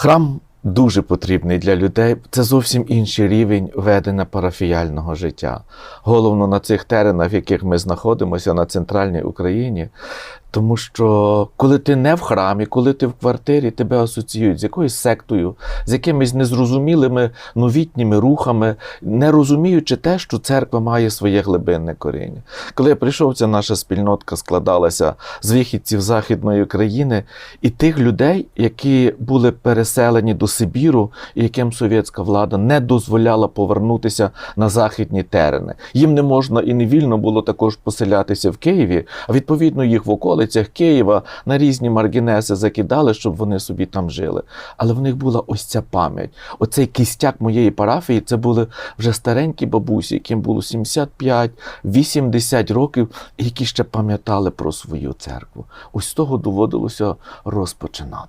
Храм дуже потрібний для людей. Це зовсім інший рівень ведення парафіяльного життя. Головно на цих теренах, в яких ми знаходимося на центральній Україні. Тому що коли ти не в храмі, коли ти в квартирі, тебе асоціюють з якоюсь сектою, з якимись незрозумілими новітніми рухами, не розуміючи те, що церква має своє глибинне коріння. Коли я прийшов, ця наша спільнотка складалася з вихідців Західної країни і тих людей, які були переселені до Сибіру, і яким совєтська влада не дозволяла повернутися на західні терени. Їм не можна і не вільно було також поселятися в Києві, а відповідно їх в околицях Києва на різні маргінеси закидали, щоб вони собі там жили. Але в них була ось ця пам'ять. Оцей кістяк моєї парафії це були вже старенькі бабусі, яким було 75-80 років, які ще пам'ятали про свою церкву. Ось з того доводилося розпочинати.